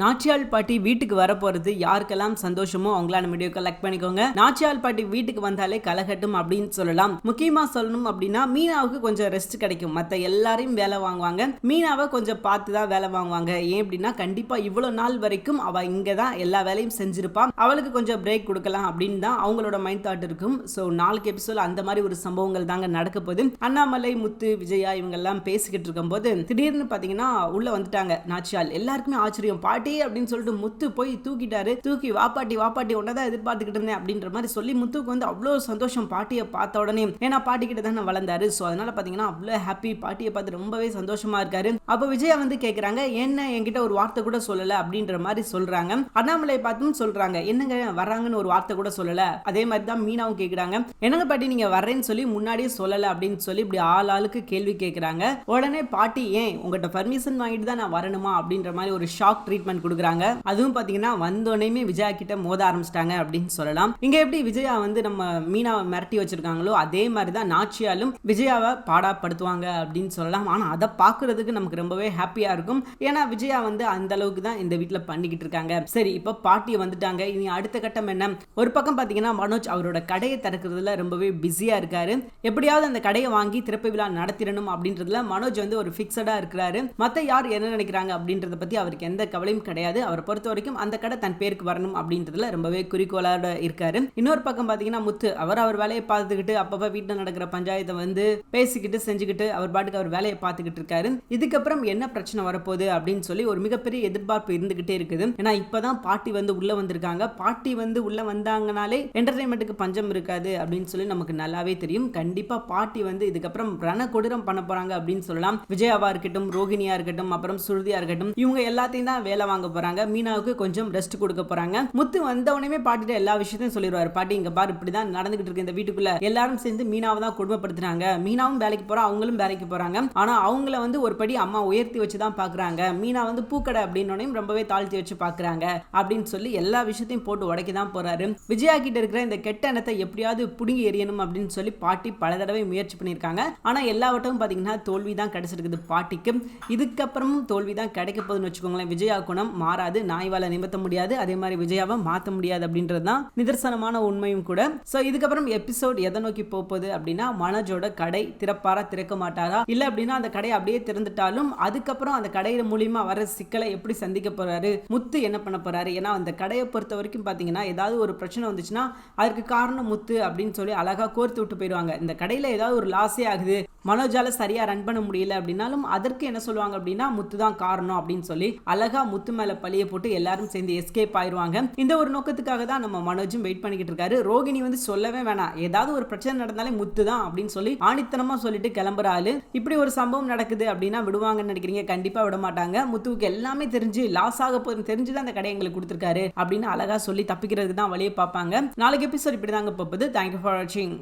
நாச்சியால் பாட்டி வீட்டுக்கு வரப்போறது யாருக்கெல்லாம் சந்தோஷமோ அவங்களான வீடியோ கலெக்ட் பண்ணிக்கோங்க. நாச்சியால் பாட்டி வீட்டுக்கு வந்தாலே கலகட்டும் அப்படின்னு சொல்லலாம். முக்கியமா சொல்லணும் அப்படின்னா மீனாவுக்கு கொஞ்சம் ரெஸ்ட் கிடைக்கும். மத்த எல்லாரையும் வேலை வாங்குவாங்க. மீனாவை கொஞ்சம் பார்த்து தான் வேலை வாங்குவாங்க. ஏன் அப்படின்னா கண்டிப்பா இவ்வளவு நாள் வரைக்கும் அவ இங்க தான் எல்லா வேலையும் செஞ்சிருப்பா. அவளுக்கு கொஞ்சம் பிரேக் கொடுக்கலாம் அப்படின்னு தான் அவங்களோட மைண்ட் தாட் இருக்கும். ஸோ நாளைக்கு எபிசோட் அந்த மாதிரி ஒரு சம்பவங்கள் தாங்க நடக்க போகுது. அண்ணாமலை முத்து விஜயா இவங்க எல்லாம் பேசிக்கிட்டு இருக்கும்போது திடீர்னு பாத்தீங்கன்னா உள்ள வந்துட்டாங்க நாச்சியால். எல்லாருக்குமே ஆச்சரியம். பாட்டி அப்படின்னு சொல்லிட்டு முத்து போய் தூக்கிட்டாரு. தூக்கி வாப்பாட்டி வாப்பாட்டி உன்னதான் எதிர்பார்த்துக்கிட்டு இருந்தேன் அப்படின்ற மாதிரி சொல்லி முத்துக்கு வந்து அவ்வளோ சந்தோஷம் பாட்டியை பார்த்த உடனே ஏன்னா பாட்டி கிட்ட தானே வளர்ந்தாரு. ஸோ அதனால பாத்தீங்கன்னா அவ்வளோ ஹாப்பி பாட்டியை பார்த்து ரொம்பவே சந்தோஷமா இருக்காரு. அப்போ விஜயா வந்து கேட்குறாங்க என்ன என்கிட்ட ஒரு வார்த்தை கூட சொல்லல? அப்படின்ற மாதிரி சொல்றாங்க. அண்ணாமலை பார்த்தும் சொல்றாங்க என்னங்க வர்றாங்கன்னு ஒரு வார்த்தை கூட சொல்லல? அதே மாதிரி தான் மீனாவும் கேட்குறாங்க என்னங்க பாட்டி நீங்க வர்றேன்னு சொல்லி முன்னாடியே சொல்லல? அப்படின்னு சொல்லி இப்படி ஆள் ஆளுக்கு கேள்வி கேட்குறாங்க உடனே பாட்டி ஏன் உங்கள்கிட்ட பர்மிஷன் வாங்கிட்டு தான் நான் வரணுமா? அப்படின்ற மாதிரி ஒரு ஷாக் ட்ரீட்மெண்ட் கொடுக்குறாங்க. அதுவும் பார்த்தீங்கன்னா வந்தோடனே விஜயா கிட்ட மோத ஆரம்பிச்சிட்டாங்க அப்படின்னு சொல்லலாம். இங்க எப்படி விஜயா வந்து நம்ம மீனாவை மிரட்டி வச்சிருக்காங்களோ அதே மாதிரி தான் நாச்சியாலும் விஜயாவை பாடாப்படுத்துவாங்க அப்படின்னு சொல்லலாம். ஆனா அதை பார்க்கறதுக்கு நமக்கு ரொம்பவே ஹாப்பியா இருக்கும். ஏன்னா விஜயா வந்து அந்த அளவுக்கு தான் இந்த வீட்டில் பண்ணிக்கிட்டு இருக்காங்க. சரி இப்போ பாட்டி வந்துட்டாங்க. இனி அடுத்த கட்டம் என்ன? ஒரு பக்கம் பார்த்தீங்கன்னா மனோஜ் அவரோட கடையை திறக்கிறதுல ரொம்பவே பிஸியா இருக்காரு. எப்படியாவது அந்த கடையை வாங்கி திறப்பு விழா நடத்திடணும் அப்படின்றதுல மனோஜ் வந்து ஒரு ஃபிக்ஸடாக இருக்கிறாரு. மற்ற யார் என்ன நினைக்கிறாங்க அப்படின்றத பத்தி அவருக்கு எந்த கவலையும் கிடையாது. அவரை பொறுத்த வரைக்கும் அந்த கடை தன் பேருக்கு வரணும் அப்படின்றதுல ரொம்பவே குறிக்கோளோட இருக்காரு. இன்னொரு பக்கம் பாத்தீங்கன்னா முத்து. அவர் அவர் வேலையை பார்த்துக்கிட்டு அப்பப்போ வீட்டில் நடக்கிற பஞ்சாயத்தை வந்து பேசிக்கிட்டு செஞ்சுக்கிட்டு அவர் பாட்டுக்கு அவர் வேலையை பார்த்துக்கிட்டு இருக்காரு. இதுக்கப்புறம் என்ன பிரச்சனை வரப்போகுது அப்படின்னு சொல்லி ஒரு மிகப்பெரிய எதிர்பார்ப்பு இருந்துகிட்டே இருக்குது. ஏன்னா இப்போதான் பாட்டி வந்து உள்ள வந்திருக்காங்க. பாட்டி வந்து உள்ள வந்தாங்கனாலே என்டர்டைன்மெண்ட்டுக்கு பஞ்சம் இருக்காது அப்படின்னு சொல்லி நமக்கு நல்லாவே தெரியும். கண்டிப்பா பாட்டி வந்து இதுக்கப்புறம் ரண கொடூரம் பண்ண போறாங்க அப்படின்னு சொல்லலாம். விஜயாவா இருக்கட்டும் ரோஹிணியா இருக்கட்டும் அப்புறம் சுருதியா இருக்கட்டும் இவங்க எல்லாத்தையும் தான் வேலை வாங்க போறாங்க. மீனாவுக்கு கொஞ்சம் ரெஸ்ட் கொடுக்க போறாங்க. முத்து வந்தவனையுமே பாட்டிட்ட எல்லா விஷயத்தையும் சொல்லிடுவாரு. பாட்டி இங்க பாரு இப்படிதான் நடந்துகிட்டு இருக்கு இந்த வீட்டுக்குள்ள. எல்லாரும் சேர்ந்து மீனாவை தான் குடும்பப்படுத்துறாங்க. மீனாவும் வேலைக்கு போறா அவங்களும் வேலைக்கு போறாங்க. ஆனா அவங்கள வந்து ஒரு படி அம்மா உயர்த்தி வச்சு தான் பாக்குறாங்க. மீனா வந்து பூக்கடை அப்படின்னு ரொம்பவே தாழ்த்தி வச்சு பாக்குறாங்க அப்படின்னு சொல்லி எல்லா விஷயத்தையும் போட்டு உடைக்க தான் போறாரு. விஜயா கிட்ட இருக்கிற இந்த கெட்ட எண்ணத்தை எப்படியாவது புடுங்கி எறியணும் அப்படின்னு சொல்லி பாட்டி பல தடவை முயற்சி பண்ணியிருக்காங்க. ஆனா எல்லாவட்டும் பாத்தீங்கன்னா தோல்வி தான் கிடைச்சிருக்குது பாட்டிக்கு. இதுக்கப்புறமும் தோல்வி தான் கிடைக்க போகுதுன்னு வச்சுக்கோங்களேன். விஜயா மனம் மாறாது நாய்வால நிமித்த முடியாது அதே மாதிரி விஜயாவை மாற்ற முடியாது அப்படின்றது தான் நிதர்சனமான உண்மையும் கூட. ஸோ இதுக்கப்புறம் எபிசோட் எதை நோக்கி போகுது அப்படின்னா மனோஜோட கடை திறப்பாரா திறக்க மாட்டாரா? இல்லை அப்படின்னா அந்த கடை அப்படியே திறந்துட்டாலும் அதுக்கப்புறம் அந்த கடையில மூலியமா வர சிக்கலை எப்படி சந்திக்க போறாரு? முத்து என்ன பண்ண போறாரு? ஏன்னா அந்த கடையை பொறுத்த வரைக்கும் பார்த்தீங்கன்னா ஏதாவது ஒரு பிரச்சனை வந்துச்சுன்னா அதற்கு காரணம் முத்து அப்படின்னு சொல்லி அழகா கோர்த்து விட்டு போயிடுவாங்க. இந்த கடையில ஏதாவது ஒரு லாஸே ஆகுது. மனோஜால சரியா ரன் பண்ண முடியல அப்படின்னாலும் அதற்கு என்ன சொல்லுவாங்க அப்படின்னா முத்து தான் காரணம் அப்படின்னு சொல்லி அழகா முத்து மேல பழிய போட்டு எல்லாரும் சேர்ந்து எஸ்கேப் ஆயிருவாங்க. இந்த ஒரு நோக்கத்துக்காக தான் நம்ம மனோஜும் வெயிட் பண்ணிக்கிட்டு இருக்காரு. ரோகிணி வந்து சொல்லவே வேணாம். ஏதாவது ஒரு பிரச்சனை நடந்தாலே முத்து தான் அப்படின்னு சொல்லி ஆணித்தனமா சொல்லிட்டு கிளம்புற ஆளு இப்படி ஒரு சம்பவம் நடக்குது அப்படின்னா விடுவாங்கன்னு நினைக்கிறீங்க கண்டிப்பா விட மாட்டாங்க. முத்துவுக்கு எல்லாமே தெரிஞ்சு லாஸ் ஆக போதும் தெரிஞ்சு தான் அந்த கடை எங்களுக்கு கொடுத்துருக்காரு அப்படின்னு அழகா சொல்லி தப்பிக்கிறதுக்கு தான் வழியை பார்ப்பாங்க. நாளைக்கு எபிசோட் இப்படி தாங்க பார்ப்பது தேங்க்யூ ஃபார் வாட்சிங்